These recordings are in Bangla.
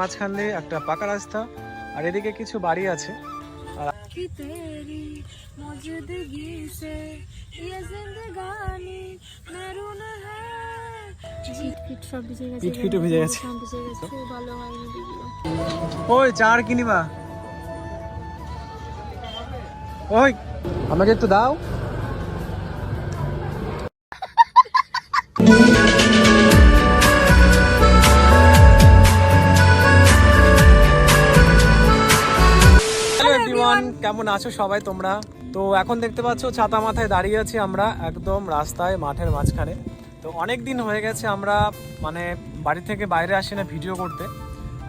মাঝখান দিয়ে একটা পাকা রাস্তা আর এদিকে কিছু বাড়ি আছে। ওই ওই আমাকে একটু দাও। কেমন আছো সবাই তোমরা? তো এখন দেখতে পাচ্ছ ছাতা মাথায় দাঁড়িয়ে আছি আমরা একদম রাস্তায় মাঠের মাঝখানে। তো অনেক দিন হয়ে গেছে আমরা মানে বাড়ি থেকে বাইরে আসি না ভিডিও করতে।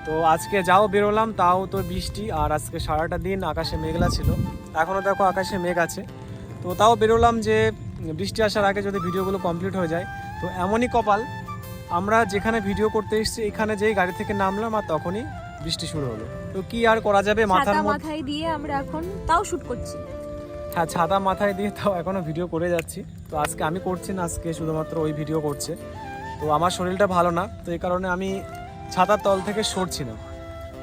তো আজকে যাও বেরোলাম, তাও তো বৃষ্টি আর আজকে সারাটা দিন আকাশে মেঘলা ছিল। এখনও দেখো আকাশে মেঘ আছে। তো তাও বেরোলাম যে বৃষ্টি আসার আগে যদি ভিডিওগুলো কমপ্লিট হয়ে যায়। তো এমনই কপাল। আমরা যেখানে ভিডিও করতে এসেছি, এখানে যেই গাড়ি থেকে নামলাম আর তখনই বৃষ্টি শুরু হলো। তো কি আর করা যাবে মাথার ছাতা মধ্যে? মাথায় দিয়ে আমরা এখন তাও শুট করছি। হ্যাঁ ছাতা মাথায় দিয়ে তাও এখনও ভিডিও করে যাচ্ছি। তো আজকে আমি করছি না আজকে শুধুমাত্র ওই ভিডিও করছে। তো আমার শরীরটা ভালো না তো এই কারণে আমি ছাতার তল থেকে সরছি না।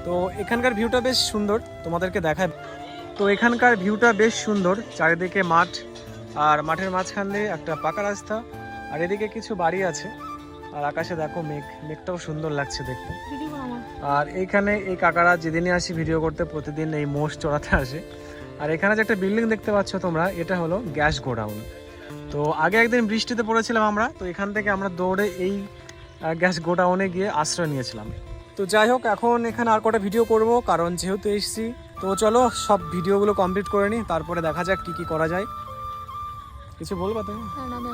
তো এখানকার ভিউটা বেশ সুন্দর তোমাদেরকে দেখায় তো এখানকার ভিউটা বেশ সুন্দর চারিদিকে মাঠ আর মাঠের মাঝখান দিয়ে একটা পাকা রাস্তা আর এদিকে কিছু বাড়ি আছে। আর আকাশে দেখো মেঘ মেঘটাও সুন্দর লাগছে দেখতে। আর এইখানে এই কাকারা যেদিনই আসি ভিডিও করতে প্রতিদিন এই মোষ চড়াতে আসে। আর এখানে যে একটা বিল্ডিং দেখতে পাচ্ছ তোমরা এটা হলো গ্যাস গোডাউন তো আগে একদিন বৃষ্টিতে পড়েছিলাম আমরা তো এখান থেকে আমরা দৌড়ে এই গ্যাস গোডাউনে গিয়ে আশ্রয় নিয়েছিলাম। তো যাই হোক এখন এখানে আর কটা ভিডিও করব কারণ যেহেতু এসেছি তো চলো সব ভিডিওগুলো কমপ্লিট করে নিই তারপরে দেখা যাক কি কি করা যায়। কিছু বলবা তুমি?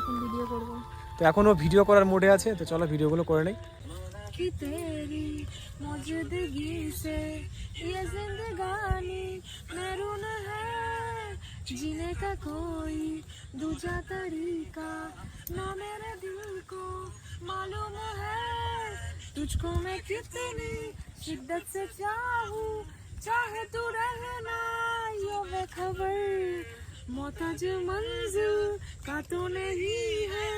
এখন ভিডিও করব। তো এখনও ভিডিও করার মুডে আছে তো চলো ভিডিওগুলো করে নেই। कि तेरी मौजूदगी से। ये जिंदगानी मैरून है। जीने का कोई दूजा तरीका ना मेरे दिल को मालूम है। तुझको मैं कितनी शिद्दत से चाहूँ, चाहे तू रहना ये बेखबर, मोहताज मंजिल का तो नहीं है।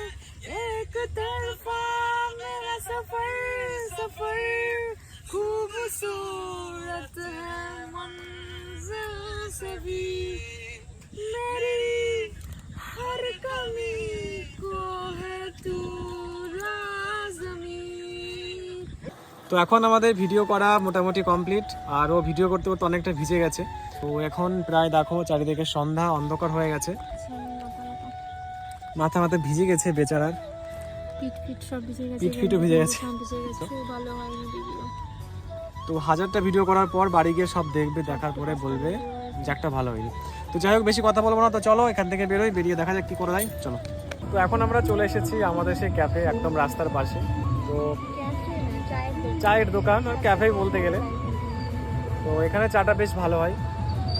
सफर खूबसूरत है मंजिल से भी मेरी हर कमी को है तू लाजमी তো এখন আমাদের ভিডিও করা মোটামুটি কমপ্লিট আর ও ভিডিও করতে করতে অনেকটা ভিজে গেছে তো এখন প্রায় দেখো চারিদিকে সন্ধ্যা অন্ধকার হয়ে গেছে মাথা মাথা ভিজে গেছে বেচারার পিট পিট সব ভিজে গেছে পিঠ ফিটও ভিজে গেছে। সব ভিজে গেছে ভালো হয়নি ভিডিও। তো হাজারটা ভিডিও করার পর বাড়ি গিয়ে সব দেখবে দেখার পরে বলবে যে একটা ভালো হয়নি। তো যাই হোক বেশি কথা বলব না তো চলো এখান থেকে বেরোই বেরিয়ে দেখা যাক কি করা যায় চলো। তো এখন আমরা চলে এসেছি আমাদের সেই ক্যাফে একদম রাস্তার পাশে। তো চায়ের দোকান। আর ক্যাফেই বলতে গেলে। তো এখানে চাটা বেশ ভালো হয়।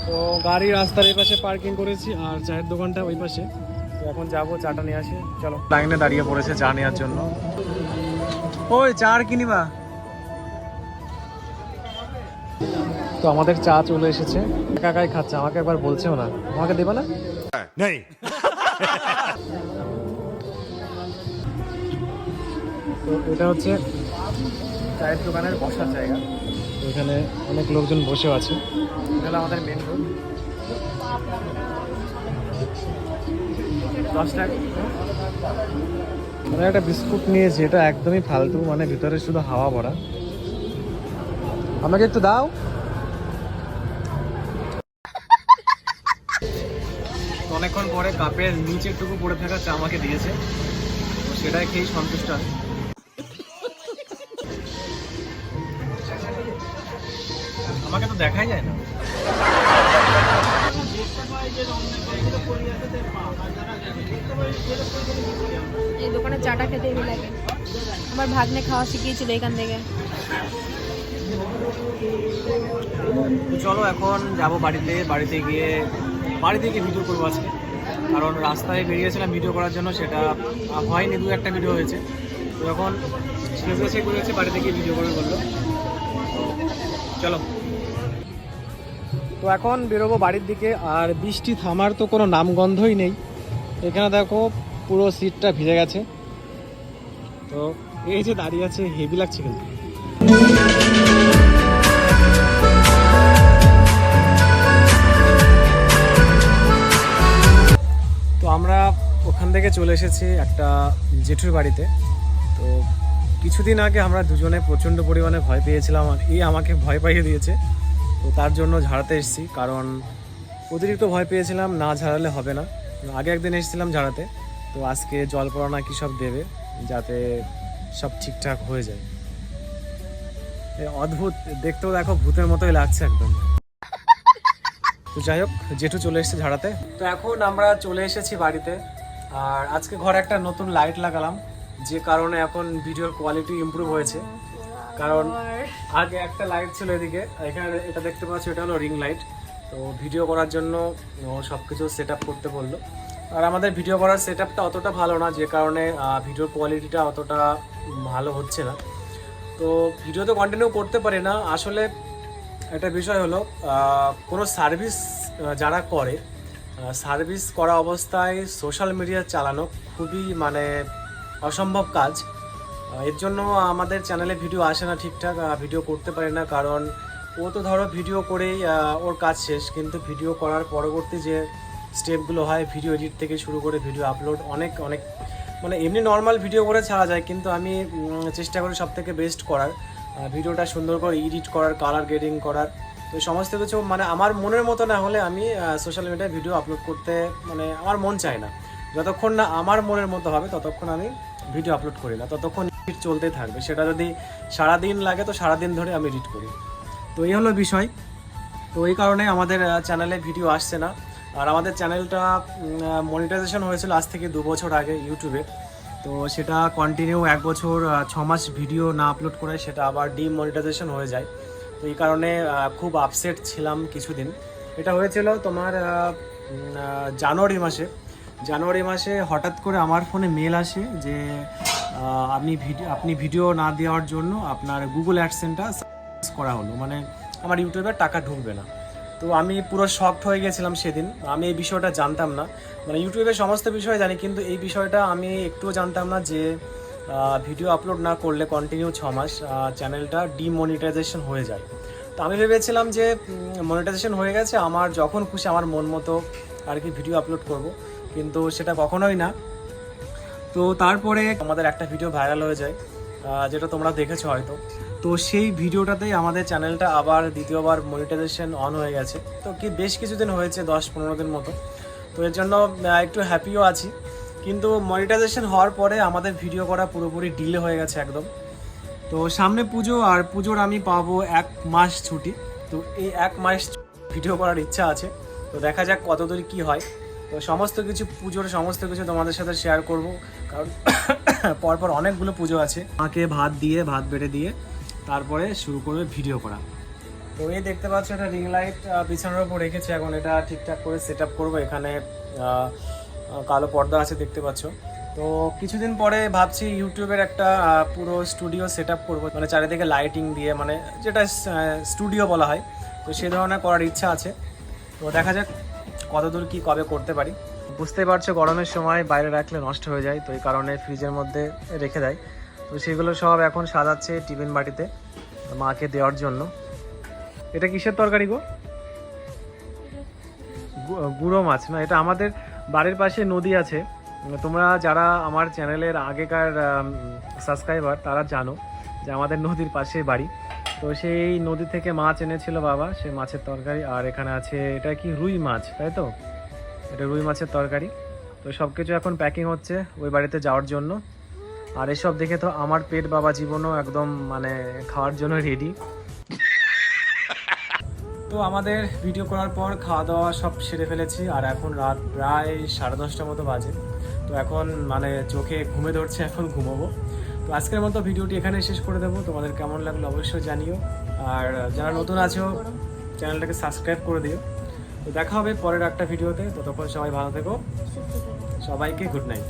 তো গাড়ি রাস্তার এই পাশে পার্কিং করেছি আর চায়ের দোকানটা ওই পাশে। এখন যাব চাটা নিয়ে আসি। চলো। লাইনে দাঁড়িয়ে পড়েছে চা নেওয়ার জন্য। ওই চা আর কিনিবা। তো আমাদের চা চলে এসেছে। একা একাই খাচ্ছে আমাকে একবার বলছেও না। আমাকে দেবে না? नहीं তো এটা হচ্ছে চায়ের দোকানের বসার জায়গা। তো এখানে অনেক লোকজন বসেও আছে। এটা হলো আমাদের মেন রোড দশ টাকা। মানে একটা বিস্কুট নিয়েছি এটা একদমই ফালতু মানে ভিতরে শুধু হাওয়া ভরা। আমাকে একটু দাও। অনেকক্ষণ পরে কাপের নিচের টুকু পড়ে থাকা চা আমাকে দিয়েছে। তো সেটাই খেয়েই সন্তুষ্ট আছে। আমাকে তো দেখাই যায় না। এই দোকানে চাটা খেতে হেভি লাগে আমার ভাগ্নে খাওয়া শিখিয়েছিল এখান থেকে। চলো এখন যাব বাড়িতে। বাড়িতে গিয়ে বাড়িতে গিয়ে ভিডিও করব আজকে। কারণ রাস্তায় বেরিয়েছিলাম ভিডিও করার জন্য, সেটা হয়নি, দু একটা ভিডিও হয়েছে। তো এখন বাড়িতে গিয়ে ভিডিও করে বলল। চলো। তো এখন বেরোবো বাড়ির দিকে, আর বৃষ্টি থামার তো কোনো নামগন্ধই নেই। এখানে দেখো পুরো সিটটা ভিজে গেছে। তো এই যে দাঁড়িয়ে আছে হেভি লাগছে কিন্তু। তো আমরা ওখান থেকে চলে এসেছি একটা জেঠুর বাড়িতে। তো কিছুদিন আগে আমরা দুজনে প্রচণ্ড পরিমাণে ভয় পেয়েছিলাম, আর এই আমাকে ভয় পাইয়ে দিয়েছে। তো তার জন্য ঝাড়াতে এসেছি, কারণ অতিরিক্ত ভয় পেয়েছিলাম, না ঝাড়ালে হবে না। আগে একদিন এসেছিলাম ঝাড়াতে, তো আজকে জল পড়া না কি সব দেবে, যাতে সব ঠিকঠাক হয়ে যায়। অদ্ভুত, দেখতেও দেখো ভূতের মতোই লাগছে একদম। তো যাই হোক, জেঠু চলে এসেছে ঝাড়াতে। তো এখন আমরা চলে এসেছি বাড়িতে, আর আজকে ঘরে একটা নতুন লাইট লাগালাম, যে কারণে এখন ভিডিওর কোয়ালিটি ইমপ্রুভ হয়েছে। কারণ আগে একটা লাইট ছিল এদিকে এখানে এটা দেখতে পাচ্ছি এটা হলো রিং লাইট তো ভিডিও করার জন্য সব কিছু সেট আপ করতে বলল। আর আমাদের ভিডিও করার সেট আপটা অতটা ভালো না যে কারণে ভিডিওর কোয়ালিটিটা অতটা ভালো হচ্ছে না। তো ভিডিও তো কন্টিনিউ করতে পারি না। আসলে একটা বিষয় হলো কোনো সার্ভিস যারা করে সার্ভিস করা অবস্থায় সোশ্যাল মিডিয়া চালানো খুবই মানে অসম্ভব কাজ। এর জন্য আমাদের চ্যানেলে ভিডিও আসে না ঠিকঠাক ভিডিও করতে পারি না, কারণ ও তো ধরো ভিডিও করেই ওর কাজ শেষ, কিন্তু ভিডিও করার পরবর্তী যে স্টেপগুলো হয় ভিডিও এডিট থেকে শুরু করে ভিডিও আপলোড অনেক অনেক মানে এমনি নর্মাল ভিডিও করে ছাড়া যায়, কিন্তু আমি চেষ্টা করি সব থেকে বেস্ট করার ভিডিওটা সুন্দর করে এডিট করার কালার গ্রেডিং করার। তো সমস্ত কিছু মানে আমার মনের মতো না হলে আমি সোশ্যাল মিডিয়ায় ভিডিও আপলোড করতে মানে আমার মন চায় না। যতক্ষণ না আমার মনের মতো হবে, ততক্ষণ আমি ভিডিও আপলোড করি না, ততক্ষণ চলতেই থাকবে। সেটা যদি সারাদিন লাগে তো সারাদিন ধরে আমি রিড করি। তো এই হলো বিষয়। তো এই কারণে আমাদের চ্যানেলে ভিডিও আসছে না। আর আমাদের চ্যানেলটা মনিটাইজেশন হয়েছিল আজ থেকে দু বছর আগে ইউটিউবে তো সেটা কন্টিনিউ এক বছর ছ মাস ভিডিও না আপলোড করে সেটা আবার ডিমনিটাইজেশন হয়ে যায়। তো এই কারণে খুব আপসেট ছিলাম কিছুদিন। এটা হয়েছিল তোমার জানুয়ারি মাসে। জানুয়ারি মাসে হঠাৎ করে আমার ফোনে মেল আসে যে আপনি ভিডিও আপনি ভিডিও না দেওয়ার জন্য আপনার গুগল অ্যাডসেন্টটা করা হলো। মানে আমার ইউটিউবে টাকা ঢুকবে না। তো আমি পুরো শকড হয়ে গেছিলাম সেদিন। আমি এই বিষয়টা জানতাম না। মানে ইউটিউবে সমস্ত বিষয় জানি, কিন্তু এই বিষয়টা আমি একটুও জানতাম না যে ভিডিও আপলোড না করলে কন্টিনিউ ছ মাস চ্যানেলটা ডিমনিটাইজেশন হয়ে যায়। তো আমি ভেবেছিলাম যে মনিটাইজেশন হয়ে গেছে। আমার যখন খুশি, আমার মন মতো আর কি ভিডিও আপলোড করব। কিন্তু সেটা কখনোই না। তো তারপরে আমাদের একটা ভিডিও ভাইরাল হয়ে যায় যেটা তোমরা দেখেছ হয়তো। তো সেই ভিডিওটাতেই আমাদের চ্যানেলটা আবার দ্বিতীয়বার মনিটাইজেশন অন হয়ে গেছে। তো কি বেশ কিছুদিন হয়েছে, দশ পনেরো দিন মতো। তো এর জন্য একটু হ্যাপিও আছি। কিন্তু মনিটাইজেশন হওয়ার পরে আমাদের ভিডিও করা পুরোপুরি ডিলে হয়ে গেছে একদম। তো সামনে পুজো, আর পুজোর আমি পাবো এক মাস ছুটি। তো এই এক মাস ভিডিও করার ইচ্ছা আছে। তো দেখা যাক কতদূর কি হয়। তো সমস্ত কিছু পুজোর, সমস্ত কিছু তোমাদের সাথে শেয়ার করব। কারণ পরপর অনেকগুলো পুজো আছে। মাকে ভাত দিয়ে, ভাত বেড়ে দিয়ে তারপরে শুরু করবে ভিডিও করা। তো এই দেখতে পাচ্ছ এটা রিং লাইট বিছানার উপর রেখেছে। এখন এটা ঠিকঠাক করে সেট আপ করব। এখানে কালো পর্দা আছে দেখতে পাচ্ছ। তো কিছুদিন পরে ভাবছি ইউটিউবের একটা পুরো স্টুডিও সেট আপ করব। মানে চারিদিকে লাইটিং দিয়ে মানে যেটা স্টুডিও বলা হয়। তো সে ধরনের করার ইচ্ছা আছে। তো দেখা যাক কতদূর কি কবে করতে পারি? বুঝতেই পারছ, গরমের সময় বাইরে রাখলে নষ্ট হয়ে যায়, তো এই কারণে ফ্রিজের মধ্যে রেখে দেয়। তো সেগুলো সব এখন সাজাচ্ছে টিফিন বাটিতে, মাকে দেওয়ার জন্য। এটা কিসের তরকারি গু- গুঁড়ো মাছ না, এটা আমাদের বাড়ির পাশে নদী আছে। তোমরা যারা আমার চ্যানেলের আগেকার সাবস্ক্রাইবার, তারা জানো যে আমাদের নদীর পাশে বাড়ি। তো সেই নদী থেকে মাছ এনেছিল বাবা সে মাছের তরকারি। আর এখানে আছে, এটা কি রুই মাছ, তাই তো? এটা রুই মাছের তরকারি। তো সব কিছু এখন প্যাকিং হচ্ছে ওই বাড়িতে যাওয়ার জন্য। আর এসব দেখে তো আমার পেট বাবা জীবনও একদম মানে খাওয়ার জন্য রেডি তো আমাদের ভিডিও করার পর খাওয়া দাওয়া সব সেরে ফেলেছি। আর এখন রাত প্রায় সাড়ে দশটার মতো বাজে। তো এখন মানে চোখে ঘুমে ধরছে, এখন ঘুমাবো। তো আজকের মতো ভিডিওটি এখানে শেষ করে দেবো। তোমাদের কেমন লাগল অবশ্যই জানিও। আর যারা নতুন আছো, চ্যানেলটাকে সাবস্ক্রাইব করে দিও। তো দেখা হবে পরের একটা ভিডিওতে। ততক্ষণ সবাই ভালো থেকো। সবাইকে গুড নাইট।